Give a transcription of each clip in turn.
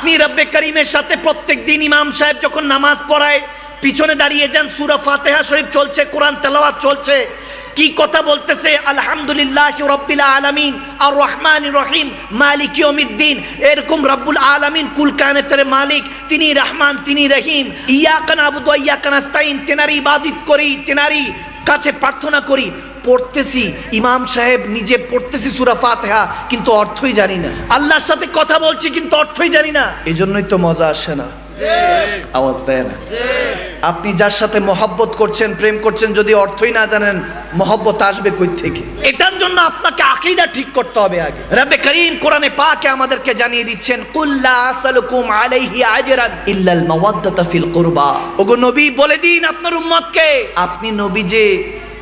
আপনি রব্বে করিমের সাথে প্রত্যেক দিন ইমাম সাহেব যখন নামাজ পড়ায়, পিছনে দাঁড়িয়ে যান, সুরা ফাতেহা শরীফ চলছে, কোরআন তেলাওয়াত চলছে। কি কথা বলতেছে? আলহামদুলিল্লাহ রব্বিল আলামিন আর রহমান রহিম, মালিক ইয়মিদ্দিন এরকম রব্বুল আলামিন কুল কায়নাতের মালিক, তিনি রহমান, তিনি রহিম। ইয়াকা নাবুদু ওয়া ইয়াকা নাস্তাইন তেনারি ইবাদত করি তেনারি কাছে প্রার্থনা করি। পড়তেছি, ইমাম সাহেব নিজে পড়তেছি সুরা ফাতেহা, কিন্তু অর্থই জানি না। আল্লাহর সাথে কথা বলছি, কিন্তু অর্থই জানি না। এই জন্যই তো মজা আসে না। আওয়াজ দেয় না। আপনি যার সাথে মহব্বত করছেন, প্রেম করছেন, যদি অর্থই না জানেন, মহব্বত আসবে কই থেকে? এটার জন্য আপনাকে আকীদা ঠিক করতে হবে আগে। রব্বে করিম কোরআনে পাকে আমাদেরকে জানিয়ে দিচ্ছেন কুল্লা আসালুকুম আলাইহি আজরান ইল্লাল মাওয়াদ্দাতা ফিল কুরবা। ওগো নবী বলে দিন আপনার উম্মতকে। আপনি নবী যে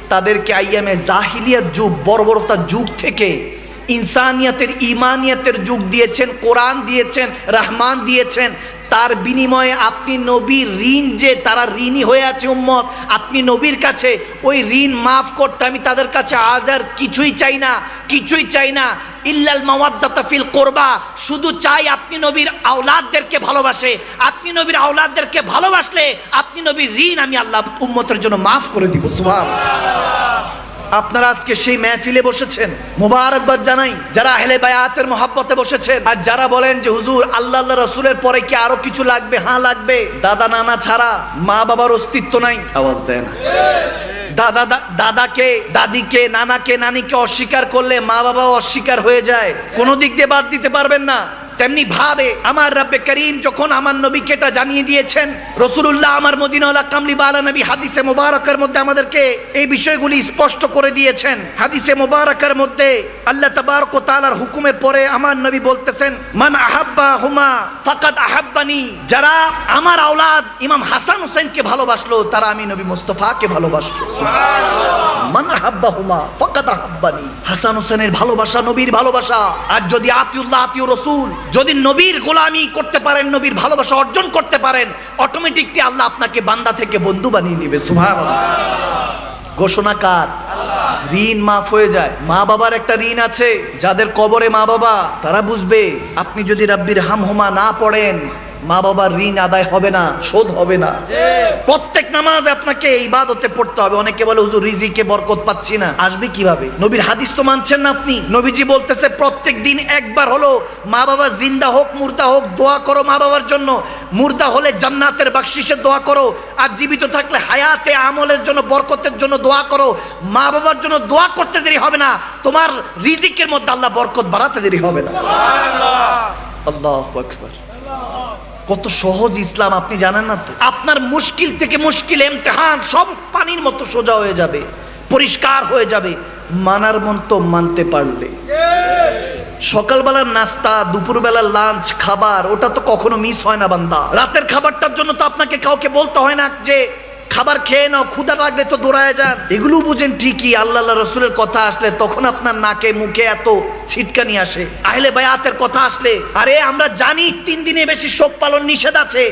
তাদেরকে আইয়ামে জাহিলিয়ার যুগ বর্বরতার যুগ থেকে ইনসানিয়াতের, ইমানিয়াতের যুগ দিয়েছেন, কোরআন দিয়েছেন, রহমান দিয়েছেন। তার বিনিময়ে আপনি নবীর ঋণ যে তারা ঋণী হয়ে আছে উম্মত, আপনি নবীর কাছে ওই ঋণ মাফ করতে আমি তাদের কাছে আজ আর কিছুই চাই না, কিছুই চাই না। ইল্লাল মাওয়াদ্দাতা ফিল কোরবা। শুধু চাই আপনি নবীর আওলাদদেরকে ভালোবাসে। আপনি নবীর আওলাদদেরকে ভালোবাসলে আপনি নবীর ঋণ আমি আল্লাহ উম্মতের জন্য মাফ করে দিব। সুবহানাল্লাহ আপনারা আজকে সেই মেহফিলে বসেছেন। মোবারকবাদ জানাই, যারা আহলে বায়াতের মহাব্বতে বসেছেন। আর যারা বলেন যে, হুজুর, আল্লাহ আল্লাহ রসুলের পরে কি আরও কিছু লাগবে? হ্যাঁ লাগবে। দাদা, নানা ছাড়া মা বাবার অস্তিত্ব নাই। আওয়াজ দেন। দাদা দাদাকে, দাদিকে, নানাকে, নানিকে অস্বীকার করলে মা বাবা অস্বীকার হয়ে যায়। কোনো দিক দিয়ে বাদ দিতে পারবেন না। তেমনি ভাবে আমার রব্বে করিম যখন আমার নবীকে এটা জানিয়ে দিয়েছেন, রসুলুল্লাহ আমার মদিনাওয়ালা কামলি বালা নবী হাদিসে মোবারকের মধ্যে আমাদেরকে এই বিষয়গুলি স্পষ্ট করে দিয়েছেন। হাদিসে মোবারকের মধ্যে আল্লাহ তাবারক তালার হুকুমের পরে আমার নবী বলতেছেন, মান আহাব্বা হুমা ফাকাদ আহাব্বানি। যারা আমার আওলাদ ইমাম হাসান হোসেনকে ভালোবাসলো, তারা আমি নবী মুস্তফাকে ভালোবাসলো। মান আহাব্বা হুমা ফাকাদ হাসান হোসেনের ভালোবাসা নবীর ভালোবাসা। আর যদি আতিউল্লাহ আতিউ রসুল যদি নবীর গোলামি করতে পারেন নবীর ভালোবাসা অর্জন করতে পারেন অটোমেটিকলি আল্লাহ আপনাকে বান্দা থেকে বন্ধু বানিয়ে নিবে সুবহানাল্লাহ। ঘোষণা কার? ঋণ মাফ হয়ে যায়। মা বাবার একটা ঋণ আছে। যাদের কবরে মা বাবা তারা বুঝবে আপনি যদি রাব্বির হাম হুমা না পড়েন মা বাবার ঋণ আদায় হবে না শোধ হবে না। প্রত্যেক নামাজ আপনাকে এই ইবাদতে পড়তে হবে। অনেকে বলে হুজুর রিজিকে বরকত পাচ্ছি না। আসবে কীভাবে? নবীর হাদিস তো মানছেন না আপনি। নবীজি বলতেছে প্রত্যেক দিন একবার হলো মা বাবা জিন্দা হোক মুর্দা হোক দোয়া করো মা বাবার জন্য। মুর্দা হলে জান্নাতের বাকশিসের দোয়া করো। আর জীবিত থাকলে হায়াতে আমলের জন্য বরকতের জন্য দোয়া করো। মা বাবার জন্য দোয়া করতে দেরি হবে না। তোমার রিজিকের মধ্যে আল্লাহ বরকত বাড়াতে দেরি হবে না। আল্লাহ আকবার। কত সহজ ইসলাম, আপনি জানেন না তো? আপনার মুশকিল থেকে মুশকিল, এমতেহান, সব পানির মতো সোজা হয়ে যাবে, পরিষ্কার হয়ে যাবে, মানার মন তো মানতে পারলে। সকালবেলার নাস্তা, দুপুরবেলার লাঞ্চ খাবার, ওটা তো কখনো মিস হয় না বান্দা। রাতের খাবারটার জন্য তো আপনাকে কাউকে বলতে হয় না যে খাবার খেয়ে নাও ক্ষুদা লাগলে তো দৌড়ায় যান। এগুলো বুঝেন ঠিকই, আল্লাহ রসুলের কথা আসলে তখন আপনার নাকে মুখে এত ছিটকানি আসে। আহলে বায়াতের কথা আসলে, আরে আমরা জানি তিন দিনে বেশি শোক পালন নিষেধ আছে।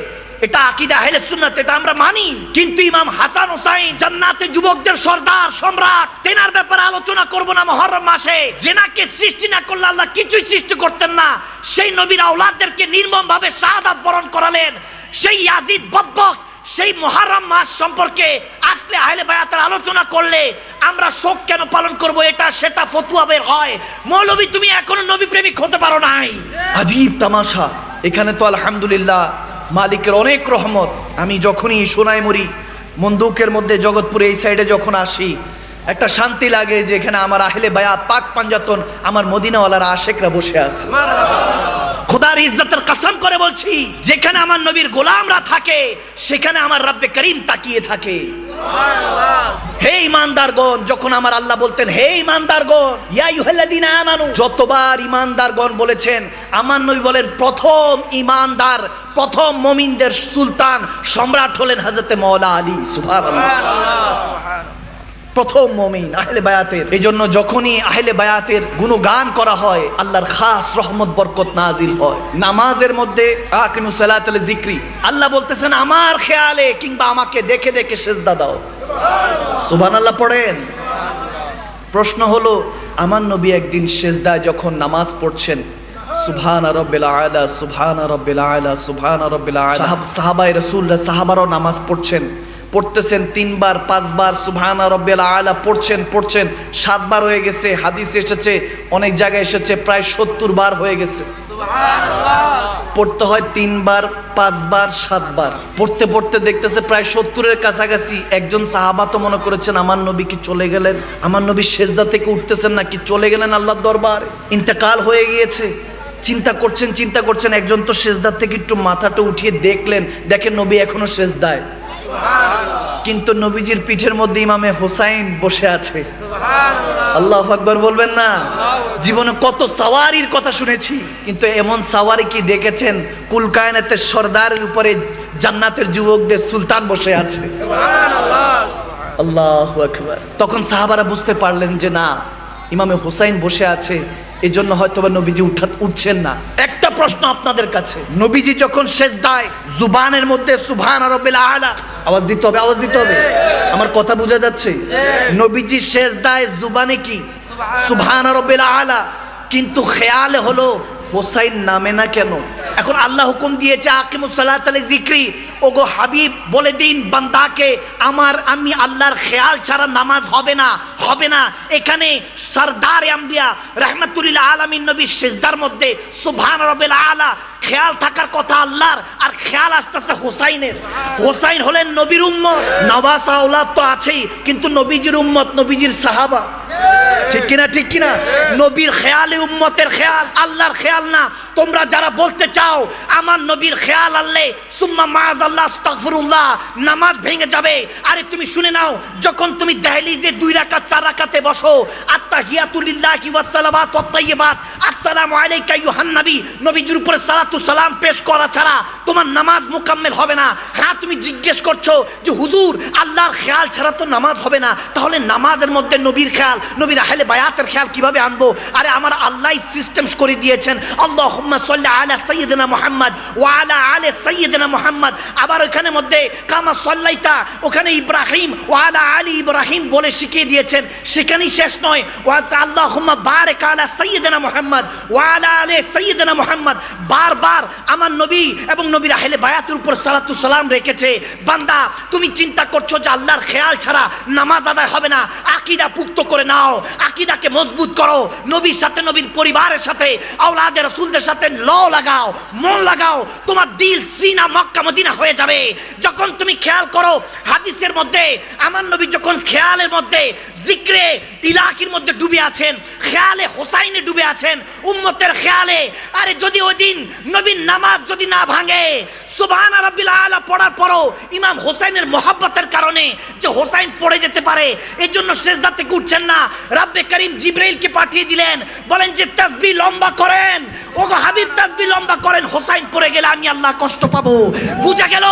এটা আকিদা আহলে সুন্নাত, এটা আমরা মানি। কিন্তু ইমাম হাসান হুসাইন জান্নাতে যুবকদের সর্দার, সম্রাট, তেনার ব্যাপারে আলোচনা করব না মহরম মাসে। জেনাকে সৃষ্টি না করলে আল্লাহ কিছুই সৃষ্টি করতেন না। সেই নবীর আওলাদদেরকে নির্মম ভাবে শাহাদাত বরণ করালেন। সেই ইয়াজিদ বদবক সেই মহারম মাস সম্পর্কে আসলে আহলে বায়াতের আলোচনা করলে আমরা শোক কেন পালন করব এটা সেটা ফতুয়া বের হয়। মৌলবী তুমি এখনও নবী প্রেমিক হতে পারো নাই। আজীব তামাশা। এখানে তো আলহামদুলিল্লাহ মালিকের অনেক রহমত। আমি যখনই সোনায় মরি মন্দুকের মধ্যে জগৎপুরে এই সাইডে যখন আসি একটা শান্তি লাগে যে এখানে আমার আহলে বায়াত পাক পাঞ্জাতন আমার মদিনাওয়ালারা আশেকরা বসে আছে। খোদার ইজ্জতের কসম করে বলছি, যেখানে আমার নবীর গোলামরা থাকে, সেখানে আমার রব্বে করিম তাকিয়ে থাকে। হে ইমানদারগণ যখন আমার আল্লাহ বলতেন, হে ইমানদারগণ ইয়া ইউহাল্লাযীনা আমানু, যতবার ইমানদারগণ বলেছেন, আমার নবী বলেন, প্রথম ইমানদার প্রথম মুমিনদের সুলতান, সম্রাট হলেন হযরতে মাওলা আলী, সুবহানাল্লাহ। প্রথম মমিন আহলে বায়াতের। এই জন্য যখনই আহলে বায়াতের গুণগান করা হয়, আল্লাহর খাস রহমত, বরকত নাজিল হয়। নামাজের মধ্যে জিক্রি আল্লাহ বলতেছেন, আমার খেয়ালে কিংবা আমাকে দেখে দেখে সেজদা দাও। সুবহানাল্লাহ পড়েন। প্রশ্ন হলো, আমার নবী একদিন সেজদায় যখন নামাজ পড়ছেন, সুবহান রব্বিল আলা, সুবহান রব্বিল আলা, সুবহান রব্বিল সাহাবারও নামাজ পড়ছেন। পড়তেছেন তিনবার পাঁচবার সুবহান রব্বিল আলা পড়ছেন পড়ছেন সাতবার হয়ে গেছে হাদিস এসেছে অনেক জায়গায় এসেছে প্রায় সত্তর বার হয়ে গেছে। পড়তে হয় তিনবার পাঁচবার সাতবার। পড়তে পড়তে দেখতেছে প্রায় সত্তরের কাছাকাছি। একজন সাহাবা তো মনে করেছেন আমার নবী কি চলে গেলেন? আমার নবী সেজদা থেকে উঠতেছেন না কি চলে গেলেন আল্লাহর দরবার? ইন্তেকাল হয়ে গিয়েছে। চিন্তা করছেন চিন্তা করছেন একজন তো সেজদার থেকে একটু মাথাটা উঠিয়ে দেখলেন দেখেন নবী এখনও সেজদায়। কিন্তু নবীজির পিঠের মধ্যে ইমামে হোসাইন বসে আছে। আল্লাহ আকবর বলবেন না। জীবনে কত সাওয়ারির কথা শুনেছি, কিন্তু এমন সাওয়ারি কি দেখেছেন? কুলকায়নাতের সর্দারের উপরে জান্নাতের যুবকদের সুলতান বসে আছে। আল্লাহ আকবর। তখন সাহাবারা বুঝতে পারলেন যে না, ইমামে হোসাইন বসে আছে এই জন্য হয়তো নবীজি উঠা উঠছেন না। একটা প্রশ্ন আপনাদের কাছে। নবীজি যখন শেষ দায় জুবানের মধ্যে সুবহান রব্বিল আলা, আওয়াজ দিতে হবে, আওয়াজ দিতে হবে। আমার কথা বোঝা যাচ্ছে? নবীজি শেষ দায় জুবানে কি? সুবহান রব্বিল আলা, কিন্তু খেয়াল হলো হোসাইন নামে না কেন? এখন আল্লাহ হুকুম দিয়েছে, আকিমুস সালাত আলাই জিক্রি ওগো হাবিব, বলে দিন বান্দাকে, আমার, আমি আল্লাহর খেয়াল ছাড়া নামাজ হবে না হবে না। এখানে সরদার আম্বিয়া রহমতুল্লাহ আলমিন নবী সেজদার মধ্যে সুভান রবেল আলা, খেয়াল থাকার কথা আল্লাহর, আর খেয়াল আসতেছে হোসাইনের। হোসাইন হলেন নবীর উম্মত আওলাদ তো আছেই, কিন্তু নবীজির উম্মত, নবীজির সাহাবা। ঠিক কিনা ঠিক কিনা? নবীর খেয়ালে উম্মতের খেয়াল, আল্লাহর খেয়াল না। তোমরা যারা বলতে চাও, আমার নবীর খেয়াল সুম্মা মাজ আল্লাহ নামাজ ভেঙে যাবে। আরে তুমি শুনে নাও, যখন তুমি দুই রাকাত, চার রাকাতে বসো তাইয়্যিবাত, আসসালামু আলাইকা নবীজির উপরে সালাতু সালাম পেশ করা ছাড়া তোমার নামাজ মুকাম্মেল হবে না। হ্যাঁ তুমি জিজ্ঞেস করছ যে, হুজুর, আল্লাহর খেয়াল ছাড়া তো নামাজ হবে না। তাহলে নামাজের মধ্যে নবীর খেয়াল, নবীর বায়াতের খেয়াল কীভাবে আনব? আরে আমার আল্লাহ সিস্টেম করে দিয়েছেন। আল্লাহুম্মা সাল্লি আলা সাইয়্যিদিনা মুহাম্মদ ওয়া আলা সাইয়্যিদিনা মুহাম্মদ। আবার ওখানে মধ্যে কামা সাল্লাইতা, ওখানে ইব্রাহিম ওয়া আলা ইব্রাহিম বলে শিখিয়ে দিয়েছেন। সেখানেই শেষ নয়। ওয়া আল্লাহুম্মা বারিক আলা সাইয়্যিদিনা মুহাম্মদ ওয়া আলা সাইয়্যিদিনা মুহাম্মদ। বারবার আমার নবী এবং নবীর আহলে বায়াতের উপর সালাতু সালাম রেখেছে। বান্দা, তুমি চিন্তা করছ যে আল্লাহর খেয়াল ছাড়া নামাজ আদায় হবে না। আকীদা পুক্ত করে নাও। আকীদাকে মজবুত করো। নবীর সাথে, নবীর পরিবারের সাথে আওলাদের রাসূলদের সাথে ল লাগাও, মন লাগাও। তোমার দিল সিনা, মক্কা, মদিনা হয়ে যাবে। যখন তুমি খেয়াল করো হাদিসের মধ্যে, আমার নবী যখন খেয়ালের মধ্যে, জিক্রে ইলাকির মধ্যে ডুবে আছেন, খেয়ালে হোসাইনে ডুবে আছেন, উম্মতের খেয়ালে, আরে যদি ওই দিন নবীর নামাজ যদি না ভাঙে সুবহান রাব্বিল আলা পড়ার পরও ইমাম হোসাইনের মহাব্বতের কারণে যে হোসাইন পড়ে যেতে পারে এর জন্য সেজদা থেকে উঠছেন না। রাব্বে করিম জিব্রাইলকে পাঠিয়ে দিলেন। বলেন যে, তাসবিহ লম্বা করেন। ওগো হাবিব, তাসবিহ লম্বা করেন। হোসাইন, পড়ে গেলে আমি আল্লাহ কষ্ট পাবো। বুঝা গেল,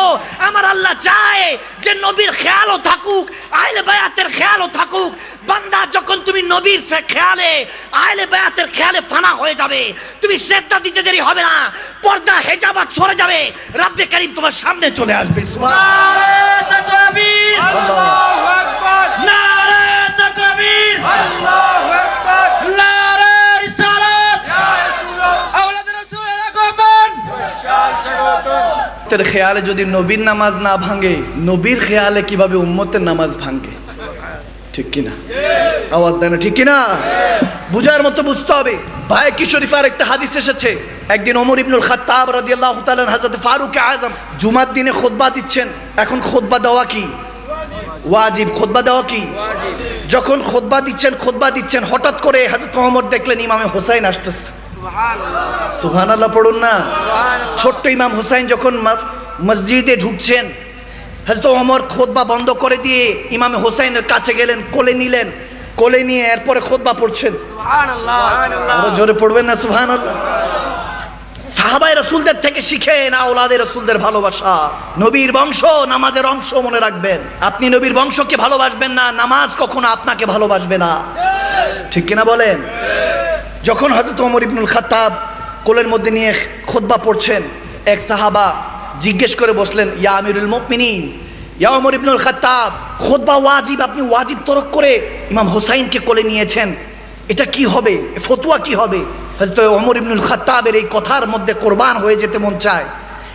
আমার আল্লাহ চায় যে, নবীর খেয়ালও থাকুক, আহলে বায়াতের খেয়ালও থাকুক। বান্দা, যখন তুমি নবীর খেয়ালে, আহলে বায়াতের খেয়ালে ফানা হয়ে যাবে। তুমি সেজদা দিতে দেরি হবে না, পর্দা হেজাবাত সরে যাবে। রাব্বে করিম তোমার সামনে চলে আসবে। রিসালাত উম্মতের খেয়ালে যদি নবীর নামাজ না ভাঙে নবীর খেয়ালে কীভাবে উম্মতের নামাজ ভাঙে? ঠিক কিনা? আওয়াজ দেয় না ঠিক কিনা? বুঝার মতো বুঝতে হবে। ভাই কি শরীফার একটা হাদিস এসেছে। একদিন ওমর ইবনুল খাত্তাব রাদিয়াল্লাহু তাআলা হযরত ফারুক আজম জুমার দিনে খুতবা দিচ্ছেন। এখন খুতবা দেওয়া কি? ওয়াজিব। খুতবা দেওয়া কি? যখন খোদবা দিচ্ছেন খোদবা দিচ্ছেন হঠাৎ করে হযরত ওমর দেখলেন ইমামে হোসাইন আসতেছে। সুবহানাল্লাহ। পড়ুন না। ছোট্ট ইমাম হুসাইন যখন মসজিদে ঢুকছেন হজরত ওমর খোদবা বন্ধ করে দিয়ে ইমামে হোসাইনের কাছে গেলেন কোলে নিলেন কোলে নিয়ে এরপরে খোদবা পড়ছেন। জোরে পড়বেন না সুহান সাহাবাই রসুলদের থেকে শিখে না ওলাদের রসুলদের ভালোবাসা। নবীর বংশ, নামাজের অংশ মনে রাখবেন। আপনি নবীর বংশকে ভালোবাসবেন না, নামাজ কখনো আপনাকে ভালোবাসবে না। ঠিক কিনা বলেন? যখন হজরত ওমর ইবনুল খাতাব কোলের মধ্যে নিয়ে খোদবা পড়ছেন, এক সাহাবা জিজ্ঞেস করে বসলেন, ইয়া আমিরুল মুমিনিন, ইয়া ওমর ইবনুল খাত্তাব খোদবা ওয়াজিব, আপনি ওয়াজিব তরক করে ইমাম হোসাইনকে কোলে নিয়েছেন। এটা কি হবে? ফতুয়া কি হবে? হয়তো অমর ইবনুল খাত্তাবের এই কথার মধ্যে কোরবান হয়ে যেতে মন চায়।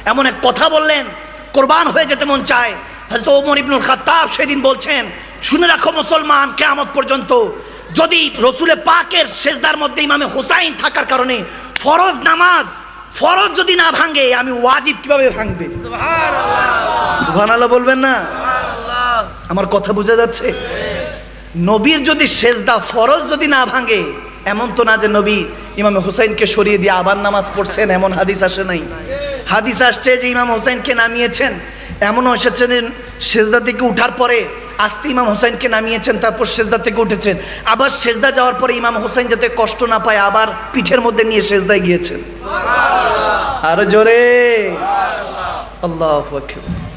এমন এক কথা বললেন কোরবান হয়ে যেতে মন চায়। হয়তো ওমর ইবনুল খাত্তাব সেদিন বলছেন শুনে রাখো মুসলমান কেয়ামত পর্যন্ত যদি রসুলে পাকের শেষদার মধ্যে ইমামে হোসাইন থাকার কারণে ফরজ নামাজ ফরজ যদি না ভাঙে আমি ওয়াজিব কীভাবে ভাঙবে? সুবহান আল্লাহ বলবেন না? আমার কথা বোঝা যাচ্ছে? নবীর যদি সেজদা ফরজ যদি না ভাঙে এমন তো না যে নবী ইমাম হুসাইনকে সরিয়ে দিয়ে আবার নামাজ পড়ছেন, এমন হাদিস আসে নাই। হাদিস আসছে যে ইমাম হুসাইনকে নামিয়েছেন। এমনও এসেছেন সেজদা থেকে উঠার পরে আস্তে ইমাম হোসেনকে নামিয়েছেন, তারপর সেজদা থেকে উঠেছেন। আবার সেজদা যাওয়ার পরে ইমাম হোসেন যাতে কষ্ট না পায়, আবার পিঠের মধ্যে নিয়ে সেজদায় গিয়েছেন। আরও জোরে। আল্লাহ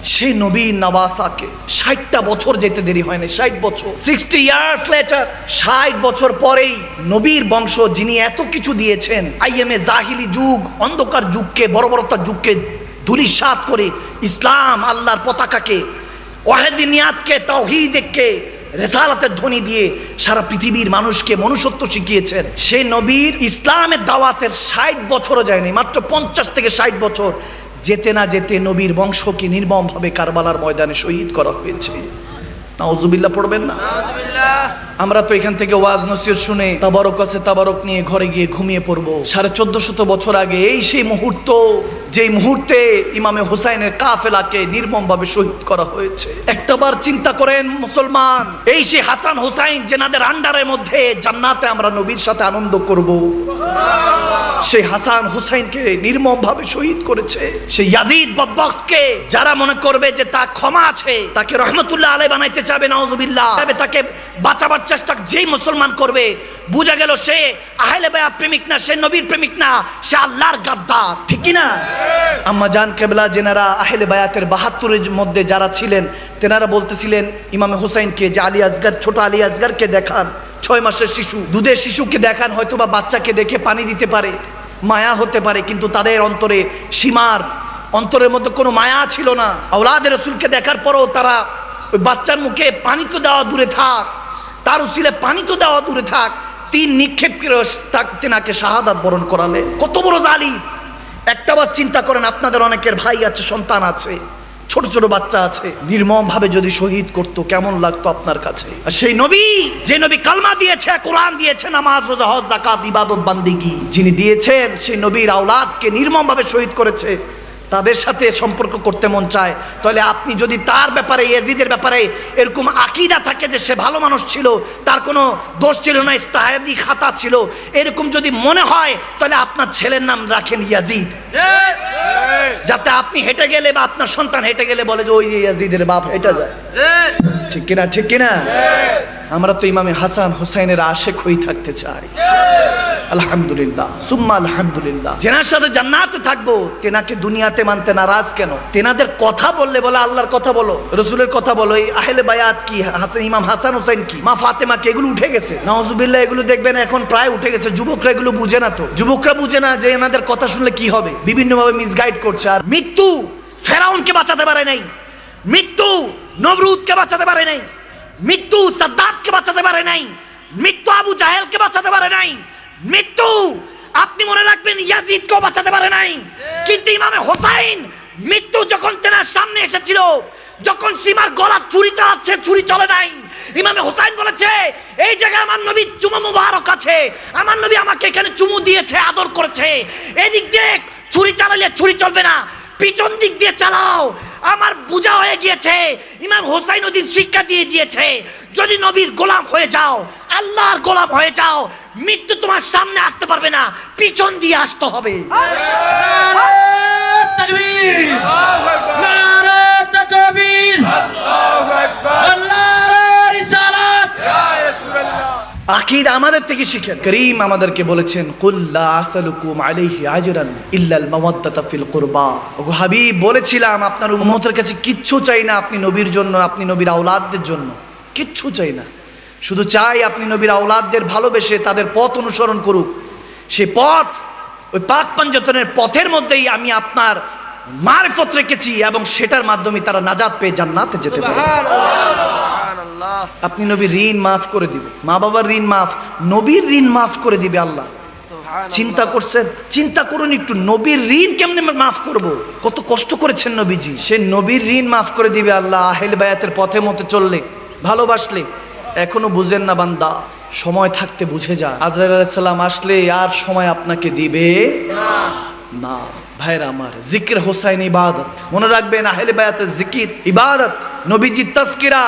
সেই নবী নবাসাকে ষাটটা বছর যেতে দেরি হয় না ষাট বছর। সিক্সটি ইয়ার্স লেটার ষাট বছর পরেই নবীর বংশ যিনি এত কিছু দিয়েছেন আইএমএ জাহিলি যুগ অন্ধকার যুগকে বর্বরতার যুগকে ধুলিসাৎ করে ইসলাম আল্লাহর পতাকাকে ওয়াহেদিনিয়াতকে তাওহিদকে রেসালাতের ধ্বনি দিয়ে সারা পৃথিবীর মানুষকে মনুষ্যত্ব শিখিয়েছেন। সে নবীর ইসলামের দাওয়াতের ষাট বছরও যায়নি মাত্র পঞ্চাশ থেকে ষাট বছর যেতে না যেতে নবীর বংশকে নির্মমভাবে কারবালার ময়দানে শহীদ করা হয়েছে? নাউজুবিল্লাহ পড়বেন না? আমরা তো এখান থেকে ওয়াজ নসির শুনে তাবারক আছে তাবারক নিয়ে ঘরে গিয়ে ঘুমিয়ে পড়ব। সাড়ে চোদ্দ শত বছর আগে এই সেই মুহূর্ত যেই মুহূর্তে ইমামে হুসাইনের কাফেলাকে নির্মম ভাবে শহীদ করা হয়েছে। একটাবার চিন্তা করেন মুসলমান এই সেই হাসান হুসাইন যেনাদের আন্ডারের মধ্যে জান্নাতে আমরা নবীর সাথে আনন্দ করব। সেই হাসান হুসাইনকে নির্মম ভাবে শহীদ করেছে। সেই ইয়াজিদ বব্বককে যারা মনে করবে যে তা ক্ষমা আছে, তাকে রহমতুল্লাহ আলাই বানাইতে চাবে, নাউজুবিল্লাহ। তবে তাকে বাঁচাবার চেষ্টা যেই মুসলমান করবে বুঝা গেল সে আহলে বায়া প্রেমিক না, সে নবীর প্রেমিক না, সে আল্লাহর গাদ্দার, ঠিক না? আম্মা জান কেবলা যেনারা আহলে বায়াতের বাহাত্তরের মধ্যে যারা ছিলেন, তেনারা বলতেছিলেন ইমামে হুসাইনকে যে আলী আসগার ছোট আলী আসগারকে দেখান, ছয় মাসের শিশু, দুধের শিশুকে দেখান হয়তো বা বাচ্চাকে দেখে পানি দিতে পারে, মায়া হতে পারে, কিন্তু তাদের অন্তরে সীমার, অন্তরের মধ্যে কোনো মায়া ছিল না। আওলাদের রসুলকে দেখার পরও তারা ওই বাচ্চার মুখে পানি তো দেওয়া দূরে থাক, তার উসিলে পানি তো দেওয়া দূরে থাক তিন নিক্ষেপ করে তেনাকে শাহাদাত বরণ করালে। কত বড় জালি একটাবার চিন্তা করেন, আপনাদের অনেকের ভাই আছে, সন্তান আছে, ছোট ছোট বাচ্চা আছে। নির্মম ভাবে যদি শহীদ করতো, কেমন লাগতো আপনার কাছে? আর সেই নবী, যে নবী কালমা দিয়েছে, কোরআন দিয়েছে, নামাজ, রোজা, হজ জাকাত ইবাদত, বান্দিগি, যিনি দিয়েছেন, সেই নবীর আওলাদকে নির্মম ভাবে শহীদ করেছে। তাদের সাথে সম্পর্ক করতে মন চায়, তাহলে আপনি যদি তার ব্যাপারে, ইয়াজিদের ব্যাপারে এরকম আকিদা থাকে যে সে ভালো মানুষ ছিল, তার কোনো দোষ ছিল না, ইস্তাহাদি খাতা ছিল, এরকম যদি মনে হয়, তাহলে আপনার ছেলের নাম রাখেন ইয়াজিদ। যাতে আপনি হেঁটে গেলে বা আপনার সন্তান হেঁটে গেলে বলে যে ওই ইয়াজিদের বাপ, হেঁটে যায়। ঠিক কিনা ঠিক কিনা? আমরা তো ইমামে হাসান হুসাইনের আশেক হয়ে থাকতে চাই। আলহামদুলিল্লাহ। সুম্মা আলহামদুলিল্লাহ। জেনার সাথে জান্নাতে থাকব, তেনাকে দুনিয়াতে মানতে নারাজ কেন? তেনাদের কথা বললে বলে আল্লাহর কথা বলো। রসুলের কথা বলো, এই আহলে বায়াত কি? হাসান, ইমাম হাসান হুসাইন কি? মা ফাতেমা কি? এগুলো উঠে গেছে? নওয়াজুবিল্লাহ এগুলো দেখবেন এখন প্রায় উঠে গেছে। যুবকরা এগুলো বুঝে না তো। যুবকরা বুঝে না যে এনাদের কথা শুনলে কি হবে? বিভিন্নভাবে মিসগাইড করছে। আর মৃত্যু ফেরাউনকে বাঁচাতে পারে নাই। মৃত্যু নমরুদকে বাঁচাতে পারে নাই। মৃত্যু সাদ্দাতকে বাঁচাতে পারে নাই। মৃত্যু আবু জাহেলকে বাঁচাতে পারে নাই। মৃত্যু আপনি মনে রাখবেন ইয়াজিদকেও বাঁচাতে পারে নাই। কিন্তু ইমামে হোসাইন মৃত্যু যখন তেনার সামনে এসেছিল যখন সীমার গলা চুরি চালাচ্ছে চুরি চলে নাই। ইমামে হোসাইন বলেছে এই জায়গায় আমার নবী চুমু মুবারক আছে। আমার নবী আমাকে এখানে চুমু দিয়েছে আদর করেছে। এদিক দিয়ে ছুরি চালালে ছুরি চলবে না। পিছন দিক দিয়ে চালাও। আমার বোঝা হয়ে গিয়েছে ইমাম হোসাইন উদ্দিন শিক্ষা দিয়ে দিয়েছে যদি নবীর গোলাম হয়ে যাও আল্লাহর গোলাম হয়ে যাও মৃত্যু তোমার সামনে আসতে পারবে না পিছন দিয়ে আসতে হবে। আকিদ আমাদের থেকে শিখেন। করিম আমাদেরকে বলেছেন কুল্লা আসালুকুম আলাইহি আজরান ইল্লাল মাওয়াদ্দাতা ফিল কুরবা। ওগো হাবিব, বলেছিলাম, আপনার উম্মতের কাছে কিচ্ছু চাই না আপনি নবীর জন্য, আপনি নবীর আওলাদদের জন্য। কিচ্ছু চাই না। শুধু চাই আপনি নবীর আওলাদদের ভালোবেসে তাদের পথ অনুসরণ করুক। সে পথ, ওই পাক পাঞ্জতনের পথের মধ্যেই আমি আপনার মারফত রেখেছি এবং সেটার মাধ্যমে তারা নাজাত পেয়ে জান্নাতে যেতে পারে। আপনি নবীর ঋণ মাফ করে দিবে। মা বাবার ঋণ মাফ নবীর ঋণ মাফ করে দিবে আল্লাহ। চিন্তা করছেন? চিন্তা করুন একটু নবীর ঋণ কেমনে মাফ করব? কত কষ্ট করেছেন নবীজি। সে নবীর ঋণ মাফ করে দিবে আল্লাহ আহেল বায়াতের পথে মতে চললে ভালোবাসলে। এখনও বুঝেন না বান্দা সময় থাকতে বুঝে যা আজরাইল আলাইহিস সালাম আসলে আর সময় আপনাকে দিবে না। ভাইরা আমার, জিকির হোসাইন ইবাদত। মনে রাখবেন আহলে বায়াতের জিকির, ইবাদত নবীজি তাসকিরা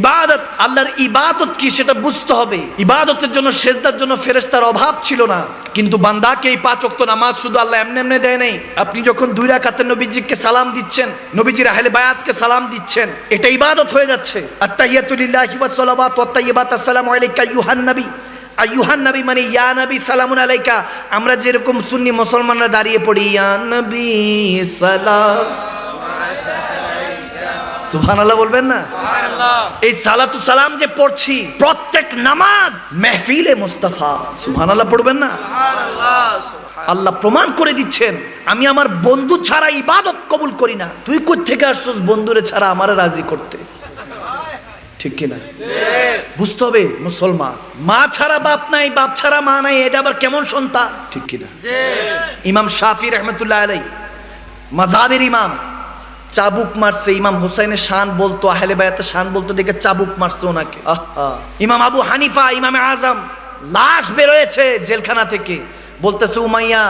ইবাদত, আল্লাহর ইবাদত কি সেটা বুঝতে হবে। ইবাদতের জন্য, সেজদার জন্য ফেরেস্তার অভাব ছিল না। কিন্তু বান্দাকে এই পাঁচ ওয়াক্ত নামাজ শুধু আল্লাহ এমনি এমনি দেয় নাই। আপনি যখন দুই রাকাতে নবীজিকে সালাম দিচ্ছেন, নবীজির আহলে বায়াতকে সালাম দিচ্ছেন, এটা ইবাদত হয়ে যাচ্ছে। আত্তাহিয়াতুলিল্লাহি ওয়াস সালাওয়াতু ওয়াত তাইয়্যিবাত আসসালামু আলাইকা আইয়ুহান নবী। আইয়ুহান নবী মানে ইয়া নবী সালামুন আলাইকা। আমরা যেরকম সুন্নি মুসলমানরা দাঁড়িয়ে পড়ি ইয়া নবী সালাম। সুবহানাল্লাহ বলবেন না? এই সালাতু সালাম যে পড়ছি প্রত্যেক নামাজ মেহফিলে মুস্তাফা। সুবহানাল্লাহ পড়বেন না? আল্লাহ প্রমাণ করে দিচ্ছেন আমি আমার বন্ধু ছাড়া ইবাদত কবুল করি না। তুই কই থেকে আসছস বন্ধুরে ছাড়া আমার রাজি করতে? ঠিক কিনা? বুঝতে হবে মুসলমান। মা ছাড়া বাপ নাই বাপ ছাড়া মা নাই এটা আবার কেমন সন্তান? ঠিক কিনা? ইমাম শাফি রহমতুল্লাহ আলাই মাঝাবের ইমাম চাবুক মারছে ইমাম হুসাইনের শান বলতো আহলে বায়াতের শান বলতো দেখে চাবুক মারছে ওনাকে। আহা। ইমাম আবু হানিফা ইমামে আজম লাশ বেরোয়েছে জেলখানা থেকে। বলতেছে উমাইয়া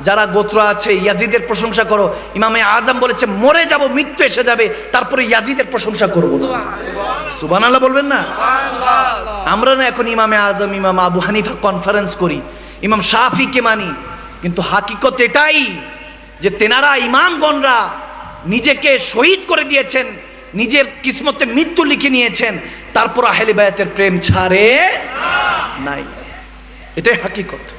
যারা গোত্র আছে ইয়াজিদের প্রশংসা করো। ইমামে আজম বলেছে মরে যাব মৃত্যু এসে যাবে তারপরে ইয়াজিদের প্রশংসা করব। না সুবহানাল্লাহ বলবেন না? আমরা না এখন ইমামে আজম ইমাম আবু হানিফা কনফারেন্স করি। ইমাম শাফিকে মানি। কিন্তু হাকিকত এটাই যে তেনারা ইমামগণরা নিজেকে শহীদ করে দিয়েছেন নিজের কিসমতে মৃত্যু লিখে নিয়েছেন তারপর আহেলি বায়াতের প্রেম ছাড়ে নাই। এটাই হাকিকত।